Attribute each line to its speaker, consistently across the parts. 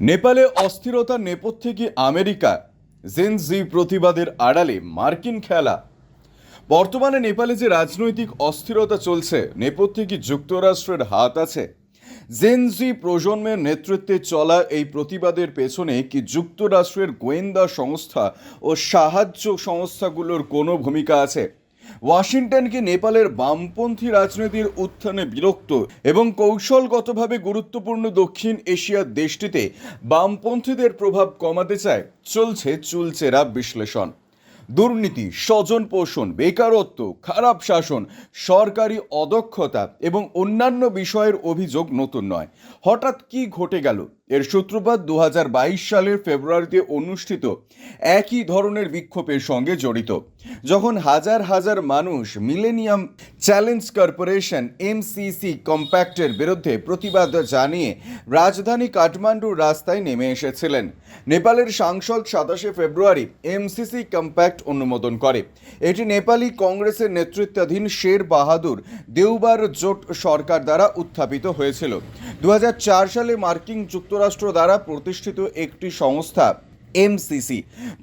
Speaker 1: নেপালে অস্থিরতার নেপথ্যে কি আমেরিকা? জেনজি প্রতিবাদের আড়ালে মার্কিন খেলা। বর্তমানে নেপালে যে রাজনৈতিক অস্থিরতা চলছে, নেপথ্যে কি যুক্তরাষ্ট্রের হাত আছে? জেনজি প্রজন্মের নেতৃত্বে চলা এই প্রতিবাদের পেছনে কি যুক্তরাষ্ট্রের গোয়েন্দা সংস্থা ও সাহায্য সংস্থাগুলোর কোনো ভূমিকা আছে? ওয়াশিংটন কি নেপালের বামপন্থী রাজনীতির উত্থানে বিরক্ত এবং কৌশলগতভাবে গুরুত্বপূর্ণ দক্ষিণ এশিয়ার দেশটিতে বামপন্থীদের প্রভাব কমাতে চায়, চলছে চুলচেরা বিশ্লেষণ। দুর্নীতি স্বজন পোষণ বেকারত্ব, খারাপ শাসন, সরকারি অদক্ষতা এবং অন্যান্য বিষয়ের অভিযোগ নতুন নয়। হঠাৎ কি ঘটে গেল? এর সূত্রপাত দু হাজার বাইশ সালের ফেব্রুয়ারিতে অনুষ্ঠিত একই ধরনের বিক্ষোভের সঙ্গে জড়িত, যখন হাজার হাজার মানুষ মিলেনিয়াম চ্যালেঞ্জ কর্পোরেশন এমসিসি কম্প্যাক্টের বিরুদ্ধে প্রতিবাদ জানিয়ে রাজধানী কাঠমান্ডুর রাস্তায় নেমে এসেছিলেন। নেপালের সাংসদ সাতাশে ফেব্রুয়ারি এমসিসি কম্প্যাক্ট অনুমোদন করে। এটি নেপালি কংগ্রেসের নেতৃত্বাধীন শের বাহাদুর দেউবার জোট সরকার দ্বারা উত্থাপিত হয়েছিল। দু হাজার চার সালে মার্কিন যুক্তরাষ্ট্র দ্বারা প্রতিষ্ঠিত একটি সংস্থা এমসিসি।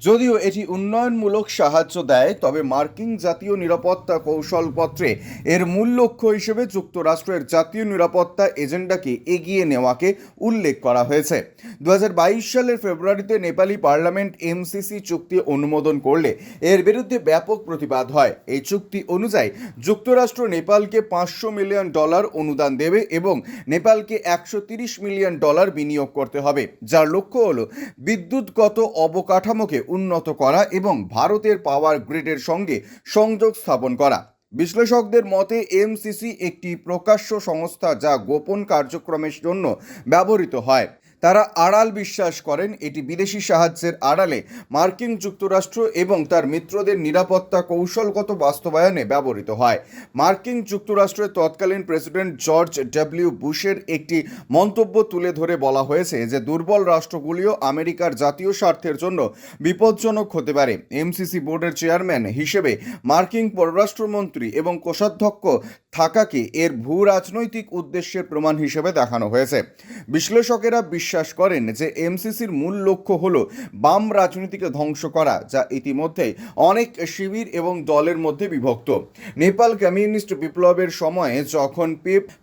Speaker 1: যদিও এটি উন্নয়নমূলক সাহায্য দেয়, তবে মার্কিন জাতীয় নিরাপত্তা কৌশলপত্রে এর মূল লক্ষ্য হিসেবে যুক্তরাষ্ট্রের জাতীয় নিরাপত্তা এজেন্ডাকে এগিয়ে নেওয়াকে উল্লেখ করা হয়েছে। দু হাজার বাইশ সালের ফেব্রুয়ারিতে নেপালি পার্লামেন্ট এমসিসি চুক্তি অনুমোদন করলে এর বিরুদ্ধে ব্যাপক প্রতিবাদ হয়। এই চুক্তি অনুযায়ী যুক্তরাষ্ট্র নেপালকে পাঁচশো মিলিয়ন ডলার অনুদান দেবে এবং নেপালকে একশো মিলিয়ন ডলার বিনিয়োগ করতে হবে, যার লক্ষ্য হল বিদ্যুৎগত অবকাঠামোকে উন্নত করা এবং ভারতের পাওয়ার গ্রিডের সঙ্গে সংযোগ স্থাপন করা। বিশ্লেষকদের মতে, এমসিসি একটি প্রকাশ্য সংস্থা যা গোপন কার্যক্রমের জন্য ব্যবহৃত হয়। তারা আড়াল বিশ্বাস করেন এটি বিদেশি সাহায্যের আড়ালে। মার্কিন যুক্তরাষ্ট্র এবং তার মিত্রদের নিরাপত্তা কৌশলগত বাস্তবায়নে ব্যবহৃত হয়। মার্কিন যুক্তরাষ্ট্রের তৎকালীন প্রেসিডেন্ট জর্জ ডব্লিউ বুশের একটি মন্তব্য তুলে ধরে বলা হয়েছে যে, দুর্বল রাষ্ট্রগুলিও আমেরিকার জাতীয় স্বার্থের জন্য বিপজ্জনক হতে পারে। এমসিসি বোর্ডের চেয়ারম্যান হিসেবে মার্কিন পররাষ্ট্রমন্ত্রী এবং কোষাধ্যক্ষ থাকাকে এর ভূ রাজনৈতিক উদ্দেশ্যের প্রমাণ হিসেবে দেখানো হয়েছে। বিশ্লেষকেরা বিশ্বাস করেন যে এমসিসির মূল লক্ষ্য হল বাম রাজনীতিকে ধ্বংস করা, যা ইতিমধ্যেই অনেক শিবির এবং দলের মধ্যে বিভক্ত। নেপাল কমিউনিস্ট বিপ্লবের সময়ে যখন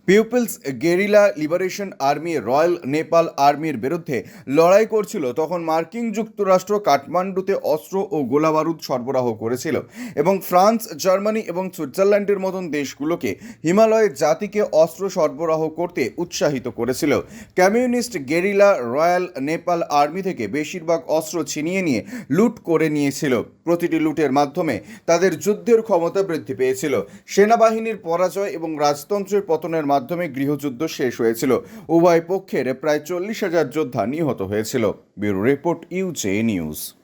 Speaker 1: People's Guerrilla Liberation Army, Royal Nepal আর্মির বিরুদ্ধে লড়াই করছিল, তখন মার্কিন যুক্তরাষ্ট্র কাঠমান্ডুতে অস্ত্র ও গোলাবারুদ সরবরাহ করেছিল এবং ফ্রান্স, জার্মানি এবং সুইজারল্যান্ডের মতন দেশগুলোকে হিমালয়ের জাতিকে অস্ত্র সরবরাহ করতে উৎসাহিত করেছিল। Communist guerrilla Royal Nepal Army থেকে বেশিরভাগ অস্ত্র ছিনিয়ে নিয়ে লুট করে নিয়েছিল। প্রতিটি লুটের মাধ্যমে তাদের যুদ্ধের ক্ষমতা বৃদ্ধি পেয়েছিল। সেনাবাহিনীর পরাজয় এবং রাজতন্ত্রের পতনের মাধ্যমে গৃহযুদ্ধ শেষ হয়েছিল। উভয় পক্ষের প্রায় চল্লিশ হাজার যোদ্ধা নিহত হয়েছিল। ব্যুরো রিপোর্ট ইউজে নিউজ।